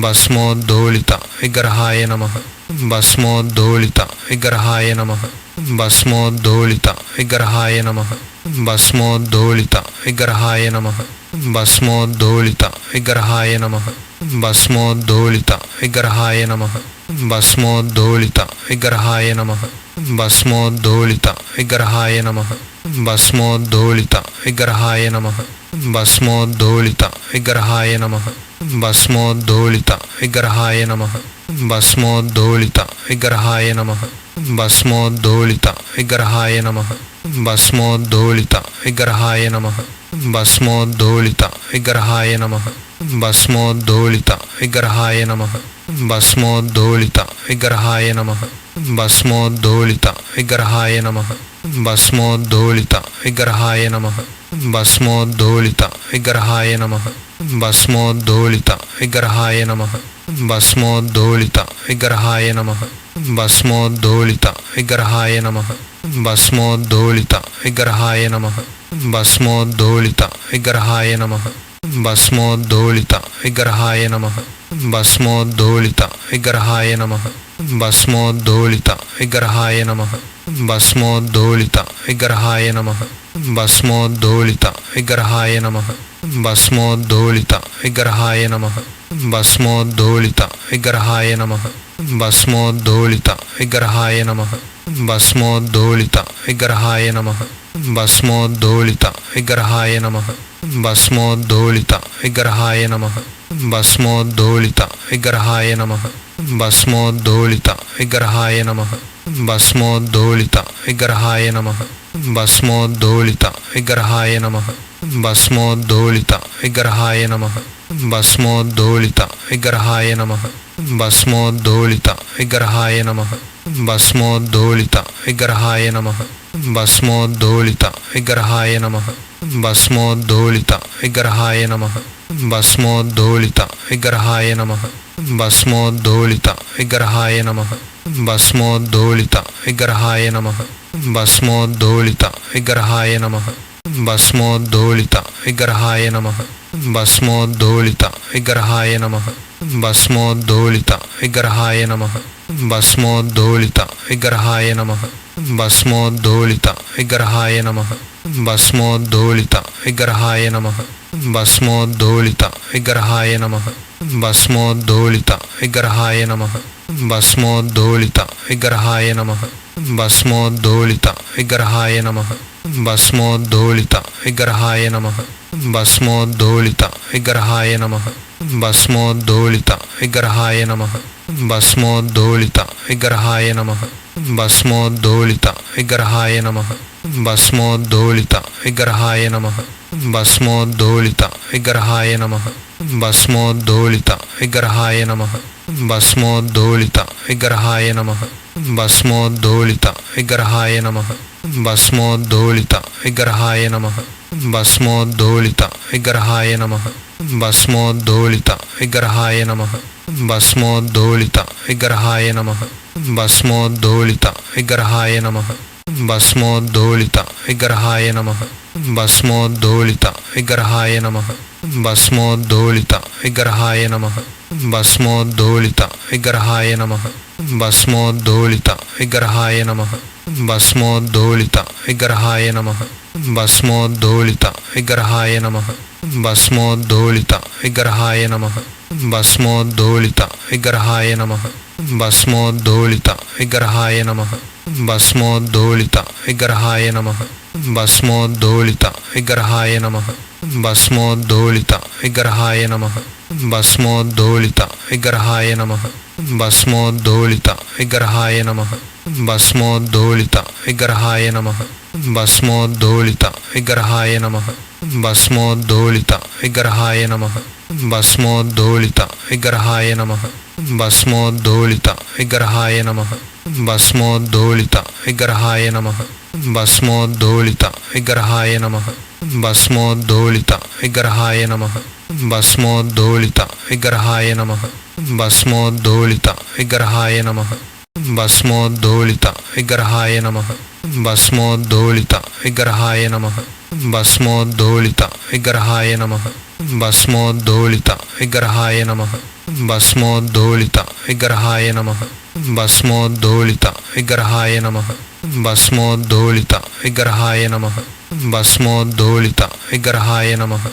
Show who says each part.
Speaker 1: ಭಸ್ಮೋದ್ದೋಳಿತ ವಿಗ್ರಹಾಯ ನಮಃ ಭಸ್ಮೋದ್ದೋಳಿತ ವಿಗ್ರಹಾಯ ನಮಃ ಭಸ್ಮೋದ್ದೋಳಿತ ವಿಗ್ರಹಾಯ ನಮಃ ಭಸ್ಮೋದ್ದೋಳಿತ ವಿಗ್ರಹಾಯ ನಮಃ ಭಸ್ಮೋದ್ದೋಳಿತ ವಿಗ್ರಹಾಯ ನಮಃ ಭಸ್ಮೋದ್ದೋಳಿತ ವಿಗ್ರಹಾಯ ನಮಃ ಭಸ್ಮೋದ್ದೋಳಿತ ವಿಗ್ರಹಾಯ ನಮಃ ಭಸ್ಮೋದ್ದೋಳಿತ ವಿಗ್ರಹಾಯ ನಮಃ ಭಸ್ಮೋದ್ದೋಳಿತ ವಿಗ್ರಹಾಯ ನಮಃ ಭಸ್ಮೋದ್ದೋಳಿತ ವಿಗ್ರಹಾಯ ನಮಃ ಭಸ್ಮೋದ್ದೋಳಿತ ವಿಗ್ರಹಾಯ ನಮಃ ಭಸ್ಮೋದ್ಧೋಳಿತ ವಿಗ್ರಹಾಯ ನಮಃ ಭಸ್ಮೋದ್ಧೋಳಿತ ವಿಗ್ರಹಾಯ ನಮಃ ಭಸ್ಮೋದ್ಧೋಳಿತ ವಿಗ್ರಹಾಯ ನಮಃ ಭಸ್ಮೋದ್ಧೋಳಿತ ವಿಗ್ರಹಾಯ ನಮಃ ಭಸ್ಮೋದ್ಧೋಳಿತ ವಿಗ್ರಹಾಯ ನಮಃ ಭಸ್ಮೋದ್ಧೋಳಿತ ವಿಗ್ರಹಾಯ ನಮಃ ಭಸ್ಮೋದ್ಧೋಳಿತ ವಿಗ್ರಹಾಯ ನಮಃ ಭಸ್ಮೋದ್ಧೋಳಿತ ವಿಗ್ರಹಾಯ ನಮಃ ಭಸ್ಮೋದ್ಧೋಳಿತ ವಿಗ್ರಹಾಯ ನಮಃ ಭಸ್ಮೋದ್ದೋಳಿತ ವಿಗ್ರಹಾಯ ನಮಃ. ಭಸ್ಮೋದ್ದೋಳಿತ ವಿಗ್ರಹಾಯ ನಮಃ. ಭಸ್ಮೋದ್ದೋಳಿತ ವಿಗ್ರಹಾಯ ನಮಃ. ಭಸ್ಮೋದ್ದೋಳಿತ ವಿಗ್ರಹಾಯ ನಮಃ. ಭಸ್ಮೋದ್ದೋಳಿತ ವಿಗ್ರಹಾಯ ನಮಃ. ಭಸ್ಮೋದ್ದೋಳಿತ ವಿಗ್ರಹಾಯ ನಮಃ. ಭಸ್ಮೋದ್ದೋಳಿತ ವಿಗ್ರಹಾಯ ನಮಃ. ಭಸ್ಮೋದ್ದೋಳಿತ ವಿಗ್ರಹಾಯ ನಮಃ. ಭಸ್ಮೋದ್ದೋಳಿತ ವಿಗ್ರಹಾಯ ನಮಃ ಭಸ್ಮೋದ್ದೋಳಿತ ವಿಗ್ರಹಾಯ ನಮಃ ಭಸ್ಮೋದ್ದೋಳಿತ ವಿಗ್ರಹಾಯ ನಮಃ ಭಸ್ಮೋದ್ದೋಳಿತ ವಿಗ್ರಹಾಯ ನಮಃ ಭಸ್ಮೋದ್ದೋಳಿತ ವಿಗ್ರಹಾಯ ನಮಃ ಭಸ್ಮೋದ್ದೋಳಿತ ವಿಗ್ರಹಾಯ ನಮಃ ಭಸ್ಮೋದ್ದೋಳಿತ ವಿಗ್ರಹಾಯ ನಮಃ ಭಸ್ಮೋದ್ದೋಳಿತ ವಿಗ್ರಹಾಯ ನಮಃ ಭಸ್ಮೋದ್ದೋಳಿತ ವಿಗ್ರಹಾಯ ನಮಃ ಭಸ್ಮೋದ್ದೋಳಿತ ವಿಗ್ರಹಾಯ ನಮಃ భస్మోద్దోళిత విగ్రహాయ నమ ಭಸ್ಮೋದ್ದೋಳಿತ ವಿಗ್ರಹಾಯ ನಮಃ ಭಸ್ಮೋದ್ಧೋಳಿತ ವಿಗ್ರಹಾಯ ನಮಃ ಭಸ್ಮೋದ್ಧೋಳಿತ ವಿಗ್ರಹಾಯ ನಮಃ ಭಸ್ಮೋದ್ಧೋಳಿತ ವಿಗ್ರಹಾಯ ನಮಃ ಭಸ್ಮೋದ್ಧೋಳಿತ ವಿಗ್ರಹಾಯ ನಮಃ ಭಸ್ಮೋದ್ಧೋಳಿತ ವಿಗ್ರಹಾಯ ನಮಃ ಭಸ್ಮೋದ್ಧೋಳಿತ ವಿಗ್ರಹಾಯ ನಮಃ ಭಸ್ಮೋದ್ಧೋಳಿತ ವಿಗ್ರಹಾಯ ನಮಃ ಭಸ್ಮೋದ್ಧೋಳಿತ ವಿಗ್ರಹಾಯ ನಮಃ ಭಸ್ಮೋದ್ಧೋಳಿತ ವಿಗ್ರಹಾಯ ನಮಃ ಭಸ್ಮೋದ್ದೋಳಿತ ವಿಗ್ರಹಾಯ ನಮಃ. ಭಸ್ಮೋದ್ಧೋಳಿತ ವಿಗ್ರಹಾಯ ನಮಃ. ಭಸ್ಮೋದ್ಧೋಳಿತ ವಿಗ್ರಹಾಯ ನಮಃ. ಭಸ್ಮೋದ್ಧೋಳಿತ ವಿಗ್ರಹಾಯ ನಮಃ. ಭಸ್ಮೋದ್ದೋಳಿತ ವಿಗ್ರಹಾಯ ನಮಃ ಭಸ್ಮೋದ್ದೋಳಿತ ವಿಗ್ರಹಾಯ ನಮಃ ಭಸ್ಮೋದ್ದೋಳಿತ ವಿಗ್ರಹಾಯ ನಮಃ ಭಸ್ಮೋದ್ದೋಳಿತ ವಿಗ್ರಹಾಯ ನಮಃ ಭಸ್ಮೋದ್ದೋಳಿತ ವಿಗ್ರಹಾಯ ನಮಃ ಭಸ್ಮೋದ್ದೋಳಿತ ವಿಗ್ರಹಾಯ ನಮಃ ಭಸ್ಮೋದ್ದೋಳಿತ ವಿಗ್ರಹಾಯ ನಮಃ ಭಸ್ಮೋದ್ದೋಳಿತ ವಿಗ್ರಹಾಯ ನಮಃ ಭಸ್ಮೋದ್ದೋಳಿತ ವಿಗ್ರಹಾಯ ನಮಃ ಭಸ್ಮೋದ್ದೋಳಿತ ವಿಗ್ರಹಾಯ ನಮಃ ಭಸ್ಮೋದ್ದೋಳಿತ ವಿಗ್ರಹಾಯ ನಮಃ ಭಸ್ಮೋದ್ದೋಳಿತ ವಿಗ್ರಹಾಯ ನಮಃ ಭಸ್ಮೋದ್ದೋಳಿತ ವಿಗ್ರಹಾಯ ನಮಃ ಭಸ್ಮೋದ್ದೋಳಿತ ವಿಗ್ರಹಾಯ ನಮಃ ಭಸ್ಮೋದ್ದೋಳಿತ ವಿಗ್ರಹಾಯ ನಮಃ ಭಸ್ಮೋದ್ದೋಳಿತ ವಿಗ್ರಹಾಯ ನಮಃ ಭಸ್ಮೋದ್ದೋಳಿತ ವಿಗ್ರಹಾಯ ನಮಃ ಭಸ್ಮೋದ್ದೋಳಿತ ವಿಗ್ರಹಾಯ ನಮಃ ಭಸ್ಮೋದ್ದೋಳಿತ ವಿಗ್ರಹಾಯ ನಮಃ ಭಸ್ಮೋದ್ದೋಳಿತ ವಿಗ್ರಹಾಯ ನಮಃ ಭಸ್ಮೋದ್ದೋಳಿತ ವಿಗ್ರಹಾಯ ನಮಃ ಭಸ್ಮೋದ್ದೋಳಿತ ವಿಗ್ರಹಾಯ ನಮಃ ಭಸ್ಮೋದ್ದೋಳಿತ ವಿಗ್ರಹಾಯ ನಮಃ ಭಸ್ಮೋದ್ದೋಳಿತ ವಿಗ್ರಹಾಯ ನಮಃ ಭಸ್ಮೋದ್ದೋಳಿತ ವಿಗ್ರಹಾಯ ನಮಃ ಭಸ್ಮೋದ್ದೋಳಿತ ವಿಗ್ರಹಾಯ ನಮಃ ಭಸ್ಮೋದ್ದೋಳಿತ ವಿಗ್ರಹಾಯ ನಮಃ ಭಸ್ಮೋದ್ದೋಳಿತ ವಿಗ್ರಹಾಯ ನಮಃ ಭಸ್ಮೋದ್ದೋಳಿತ ವಿಗ್ರಹಾಯ ನಮಃ ಭಸ್ಮೋದ್ದೋಳಿತ ವಿಗ್ರಹಾಯ ನಮಃ ಭಸ್ಮೋದ್ದೋಳಿತ ವಿಗ್ರಹಾಯ ನಮಃ. ಭಸ್ಮೋದ್ಧೋಳಿತ ವಿಗ್ರಹಾಯ ನಮಃ. ಭಸ್ಮೋದ್ಧೋಳಿತ ವಿಗ್ರಹಾಯ ನಮಃ. ಭಸ್ಮೋದ್ಧೋಳಿತ ವಿಗ್ರಹಾಯ ನಮಃ. ಭಸ್ಮೋದ್ಧೋಳಿತ ವಿಗ್ರಹಾಯ ನಮಃ. ಭಸ್ಮೋದ್ದೋಳಿತ ವಿಗ್ರಹಾಯ ನಮಃ ಭಸ್ಮೋದ್ದೋಳಿತ ವಿಗ್ರಹಾಯ ನಮಃ ಭಸ್ಮೋದ್ದೋಳಿತ ವಿಗ್ರಹಾಯ ನಮಃ ಭಸ್ಮೋದ್ದೋಳಿತ ವಿಗ್ರಹಾಯ ನಮಃ ಭಸ್ಮೋದ್ದೋಳಿತ ವಿಗ್ರಹಾಯ ನಮಃ ಭಸ್ಮೋದ್ದೋಳಿತ ವಿಗ್ರಹಾಯ ನಮಃ ಭಸ್ಮೋದ್ದೋಳಿತ ವಿಗ್ರಹಾಯ ನಮಃ ಭಸ್ಮೋದ್ದೋಳಿತ ವಿಗ್ರಹಾಯ ನಮಃ ಭಸ್ಮೋದ್ದೋಳಿತ ವಿಗ್ರಹಾಯ ನಮಃ ಭಸ್ಮೋದ್ದೋಳಿತ ವಿಗ್ರಹಾಯ ನಮಃ ಭಸ್ಮೋದ್ದೋಳಿತ ವಿಗ್ರಹಾಯ ನಮಃ ಭಸ್ಮೋದ್ಧೂಳಿತ ವಿಗ್ರಹಾಯ ನಮಃ ಭಸ್ಮೋದ್ಧೂಳಿತ ವಿಗ್ರಹಾಯ ನಮಃ ಭಸ್ಮೋದ್ಧೂಳಿತ ವಿಗ್ರಹಾಯ ನಮಃ ಭಸ್ಮೋದ್ಧೂಳಿತ ವಿಗ್ರಹಾಯ ನಮಃ ಭಸ್ಮೋದ್ಧೂಳಿತ ವಿಗ್ರಹಾಯ ನಮಃ ಭಸ್ಮೋದ್ಧೂಳಿತ ವಿಗ್ರಹಾಯ ನಮಃ ಭಸ್ಮೋದ್ಧೂಳಿತ ವಿಗ್ರಹಾಯ ನಮಃ ಭಸ್ಮೋದ್ಧೂಳಿತ ವಿಗ್ರಹಾಯ ನಮಃ ಭಸ್ಮೋದ್ಧೂಳಿತ ವಿಗ್ರಹಾಯ ನಮಃ